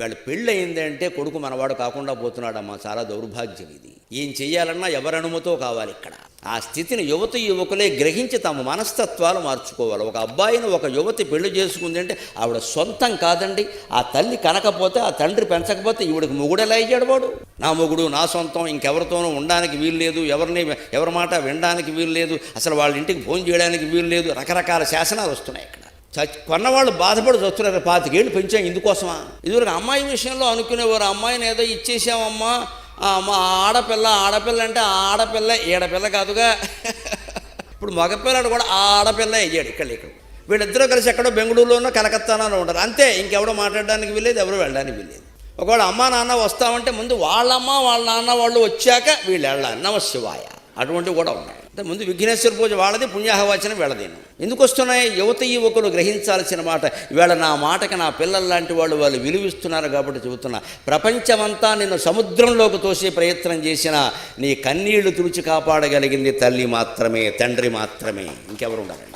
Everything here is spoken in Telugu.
వాళ్ళ పెళ్ళి అంటే కొడుకు మనవాడు కాకుండా పోతున్నాడమ్మా చాలా దౌర్భాగ్యం ఇది. ఏం చెయ్యాలన్నా ఎవరనుమతో కావాలి ఇక్కడ. ఆ స్థితిని యువత యువకులే గ్రహించి తమ మనస్తత్వాలు మార్చుకోవాలి. ఒక అబ్బాయిని ఒక యువతి పెళ్ళి చేసుకుంది అంటే ఆవిడ సొంతం కాదండి. ఆ తల్లి కనకపోతే ఆ తండ్రి పెంచకపోతే ఈవిడికి మొగుడెలా అయ్యాడు వాడు? నా మొగుడు నా సొంతం ఇంకెవరితోనూ ఉండడానికి వీలు లేదు ఎవరిని ఎవరి మాట వినడానికి వీలు లేదు అసలు వాళ్ళ ఇంటికి ఫోన్ చేయడానికి వీలు లేదు రకరకాల శాసనాలు వస్తున్నాయి ఇక్కడ. చచ్చి కొన్నవాళ్ళు బాధపడి వస్తున్నారు పాతికేళ్ళు పెంచాం ఇందుకోసమా? ఇదివరకు అమ్మాయి విషయంలో అనుకునేవారు. అమ్మాయిని ఏదో ఇచ్చేసామమ్మా. అమ్మా మా ఆడపిల్ల ఆడపిల్ల అంటే ఆ ఆడపిల్ల ఏడపిల్ల కాదుగా. ఇప్పుడు మగపిల్లడు కూడా ఆడపిల్ల అయ్యాడు ఇక్కడ ఇక్కడ. వీళ్ళిద్దరూ కలిసి ఎక్కడో బెంగళూరులోనో కలకత్తానో ఉంటారు. అంతే ఇంకెవడో మాట్లాడడానికి వీలేదు ఎవరు వెళ్ళడానికి వీలేదు ఒకవేళ అమ్మా నాన్న వస్తామంటే ముందు వాళ్ళమ్మ వాళ్ళ నాన్న వాళ్ళు వచ్చాక వీళ్ళు వెళ్ళాలి. నమశివాయ. అటువంటివి కూడా ఉన్నాయి. ముందు విఘ్నేశ్వర పూజ వాళ్ళది పుణ్యాహవచనం వీళ్ళదేను ఎందుకు వస్తున్నాయి? యువత యువకులు గ్రహించాల్సిన మాట. ఇవాళ నా మాటకి నా పిల్లల లాంటి వాళ్ళు వాళ్ళు విలువిస్తున్నారు కాబట్టి చెబుతున్నా. ప్రపంచమంతా నిన్ను సముద్రంలోకి తోసే ప్రయత్నం చేసిన నీ కన్నీళ్ళు తుడిచి కాపాడగలిగింది తల్లి మాత్రమే తండ్రి మాత్రమే. ఇంకెవరు ఉండాలండి